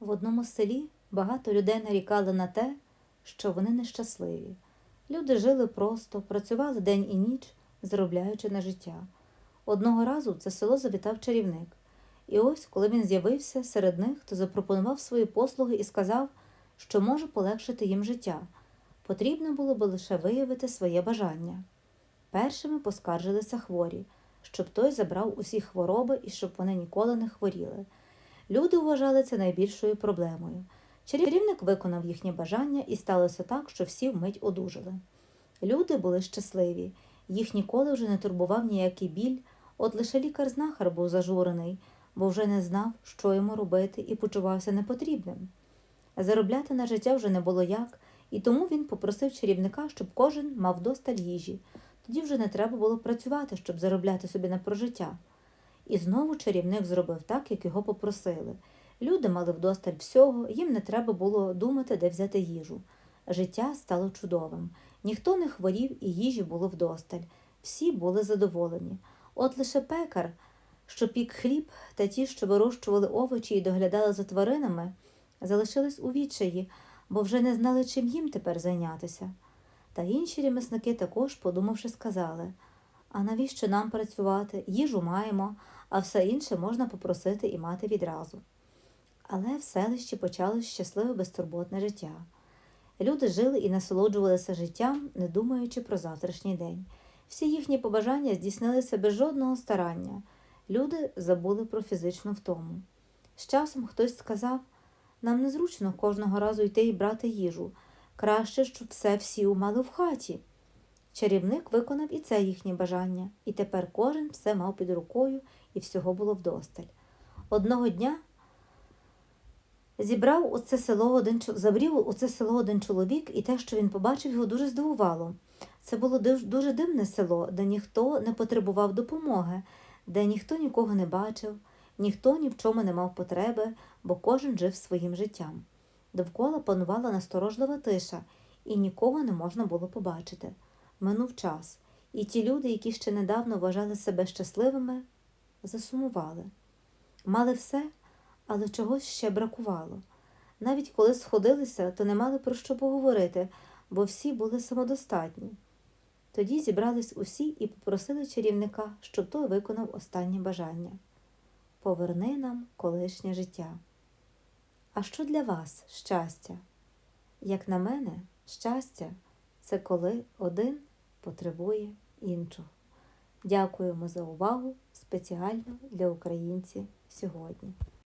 В одному селі багато людей нарікали на те, що вони нещасливі. Люди жили просто, працювали день і ніч, заробляючи на життя. Одного разу це село завітав чарівник. І ось, коли він з'явився серед них, то запропонував свої послуги і сказав, що може полегшити їм життя. Потрібно було би лише виявити своє бажання. Першими поскаржилися хворі, щоб той забрав усі хвороби і щоб вони ніколи не хворіли. Люди вважали це найбільшою проблемою. Чарівник виконав їхнє бажання, і сталося так, що всі вмить одужали. Люди були щасливі, їх ніколи вже не турбував ніякий біль, от лише лікар-знахар був зажурений, бо вже не знав, що йому робити, і почувався непотрібним. Заробляти на життя вже не було як, і тому він попросив чарівника, щоб кожен мав досталь їжі. Тоді вже не треба було працювати, щоб заробляти собі на прожиття. І знову чарівник зробив так, як його попросили. Люди мали вдосталь всього, їм не треба було думати, де взяти їжу. Життя стало чудовим. Ніхто не хворів і їжі було вдосталь. Всі були задоволені. От лише пекар, що пік хліб, та ті, що вирощували овочі і доглядали за тваринами, залишились у відчаї, бо вже не знали, чим їм тепер зайнятися. Та інші ремісники також, подумавши, сказали а навіщо нам працювати? Їжу маємо, а все інше можна попросити і мати відразу. Але в селищі почалось щасливе безтурботне життя. Люди жили і насолоджувалися життям, не думаючи про завтрашній день. Всі їхні побажання здійснилися без жодного старання. Люди забули про фізичну втому. З часом хтось сказав нам незручно кожного разу йти і брати їжу. Краще, щоб все всі мали в хаті. Чарівник виконав і це їхнє бажання, і тепер кожен все мав під рукою і всього було вдосталь. Одного дня зібрав у це село один забрів у це село один чоловік, і те, що він побачив, його дуже здивувало. Це було дуже дивне село, де ніхто не потребував допомоги, де ніхто нікого не бачив, ніхто ні в чому не мав потреби, бо кожен жив своїм життям. Довкола панувала насторожлива тиша, і нікого не можна було побачити. Минув час, і ті люди, які ще недавно вважали себе щасливими, засумували. Мали все, але чогось ще бракувало. Навіть коли сходилися, то не мали про що поговорити, бо всі були самодостатні. Тоді зібрались усі і попросили чарівника, щоб той виконав останнє бажання поверни нам колишнє життя. А що для вас щастя? Як на мене, щастя це коли один потребує іншого. Дякуємо за увагу спеціально для українців сьогодні.